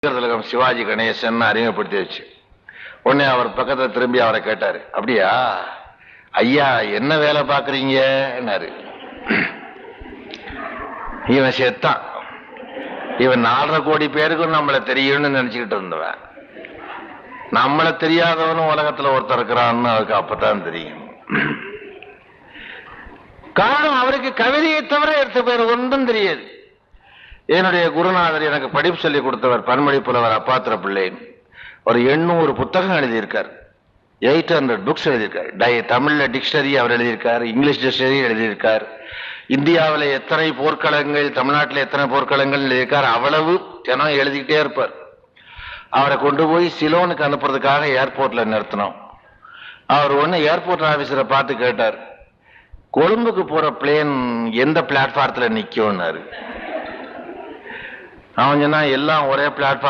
திலகம் சிவாஜி கணேசன் அறிமுகப்படுத்தி வச்சு உடனே அவர் பக்கத்துல திரும்பி அவரை கேட்டாரு. அப்படியா? ஐயா என்ன வேலை பாக்குறீங்கன்னாரு இவன் செத்தான். இவன் நாலரை கோடி பேருக்கும் நம்மளை தெரியும்னு நினைச்சுக்கிட்டு இருந்தவன். நம்மளை தெரியாதவனும் உலகத்துல ஒருத்தர் இருக்கிறான்னு அதுக்கு அப்பதான் தெரியும். காரணம் அவருக்கு கவிதையை தவிர எடுத்த பேர் ஒன்றும் தெரியாது. என்னுடைய குருநாதர் எனக்கு படிப்பு சொல்லி கொடுத்தவர் பன்மொழி புலவர் அப்பாத்திர பிள்ளை ஒரு எண்ணூறு புத்தகம் எழுதியிருக்கார். எயிட் ஹண்ட்ரட் புக்ஸ் எழுதியிருக்கார். டை தமிழில் டிக்ஷனரி அவர் எழுதியிருக்கார் இங்கிலீஷ் டிக்ஷனரி எழுதியிருக்கார். இந்தியாவில் எத்தனை போர்க்களங்கள் தமிழ்நாட்டில் எத்தனை போர்க்களங்கள் எழுதியிருக்கார் அவ்வளவு ஜனம் எழுதிக்கிட்டே இருப்பார். அவரை கொண்டு போய் சிலோனுக்கு அனுப்புறதுக்காக ஏர்போர்ட்டில் நிறுத்தினோம். அவர் ஒன்று ஏர்போர்ட் ஆஃபீஸரை பார்த்து கேட்டார் கொழும்புக்கு போகிற பிளேன் எந்த பிளாட்ஃபார்த்தில் நிற்கும்னாரு அவன் சொன்னா எல்லாம் ஒரே பிளாட்ஃபார்ம்